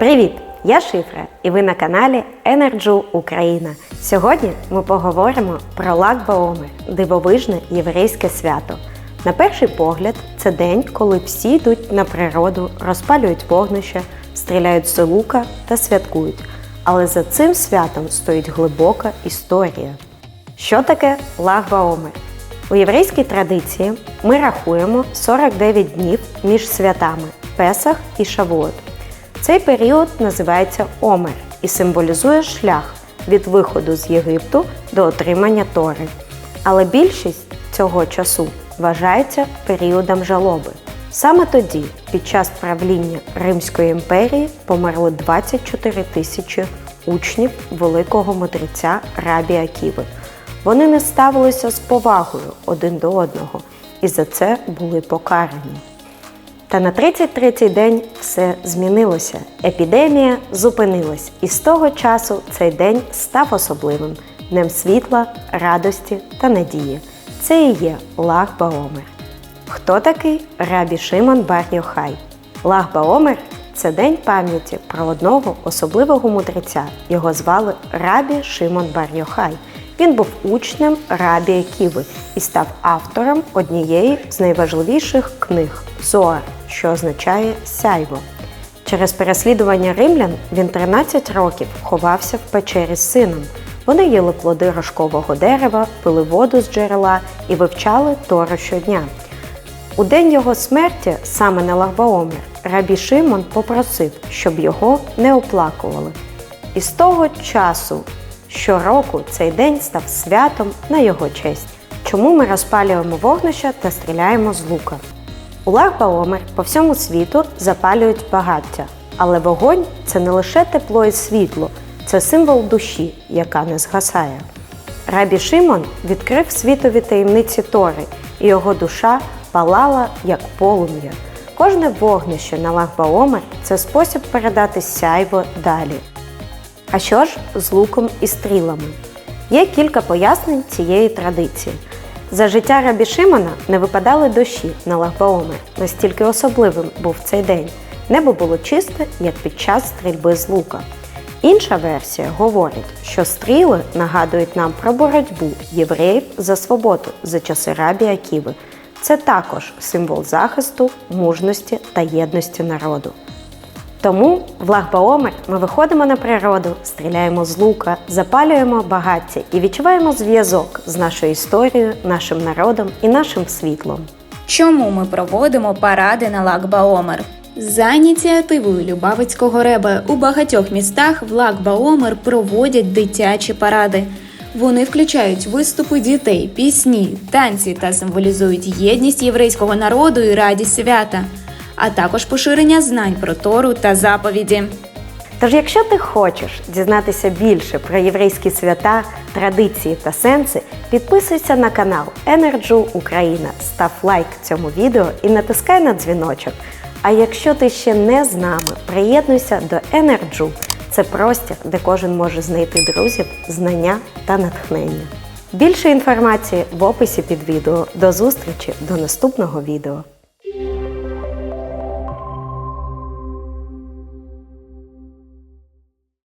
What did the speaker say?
Привіт! Я Шифра, і ви на каналі Energy Україна. Сьогодні ми поговоримо про Лак дивовижне єврейське свято. На перший погляд, це день, коли всі йдуть на природу, розпалюють вогнище, стріляють з лука та святкують. Але за цим святом стоїть глибока історія. Що таке Лаг Баомер? У єврейській традиції ми рахуємо 49 днів між святами Песах і Шавуот. Цей період називається Омер і символізує шлях від виходу з Єгипту до отримання Тори. Але більшість цього часу вважається періодом жалоби. Саме тоді, під час правління Римської імперії, померли 24 тисячі учнів великого мудреця Рабі Аківи. Вони не ставилися з повагою один до одного і за це були покарані. Та на 33-й день все змінилося. Епідемія зупинилась, і з того часу цей день став особливим днем світла, радості та надії. Це і є Лах Баомер. Хто такий Рабі Шимон Бар Йохай? Лах Баомер це день пам'яті про одного особливого мудреця. Його звали Рабі Шимон Бар Йохай. Він був учнем Рабі Аківи і став автором однієї з найважливіших книг Зоар, що означає сяйво. Через переслідування римлян він 13 років ховався в печері з сином. Вони їли плоди рожкового дерева, пили воду з джерела і вивчали Тору щодня. У день його смерті, саме на Лагбаомер, Рабі Шимон попросив, щоб його не оплакували. І з того часу щороку цей день став святом на його честь. Чому ми розпалюємо вогнища та стріляємо з лука? У Лагбаомер по всьому світу запалюють багаття, але вогонь це не лише тепло і світло, це символ душі, яка не згасає. Рабі Шимон відкрив світові таємниці Тори, і його душа палала як полум'я. Кожне вогнище на Лагбаомер це спосіб передати сяйво далі. А що ж з луком і стрілами? Є кілька пояснень цієї традиції. За життя Рабі Шимона не випадали дощі на Лагбаомер, настільки особливим був цей день. Небо було чисте, як під час стрільби з лука. Інша версія говорить, що стріли нагадують нам про боротьбу євреїв за свободу за часи Рабі Аківи. Це також символ захисту, мужності та єдності народу. Тому в Лагбаомер ми виходимо на природу, стріляємо з лука, запалюємо багаття і відчуваємо зв'язок з нашою історією, нашим народом і нашим світлом. Чому ми проводимо паради на Лак-Баомер? За ініціативою Любавицького реба у багатьох містах в Лак-Баомер проводять дитячі паради. Вони включають виступи дітей, пісні, танці та символізують єдність єврейського народу і радість свята, а також поширення знань про Тору та заповіді. Тож, якщо ти хочеш дізнатися більше про єврейські свята, традиції та сенси, підписуйся на канал Energy Україна, став лайк цьому відео і натискай на дзвіночок. А якщо ти ще не з нами, приєднуйся до Energy. Це простір, де кожен може знайти друзів, знання та натхнення. Більше інформації в описі під відео. До зустрічі до наступного відео.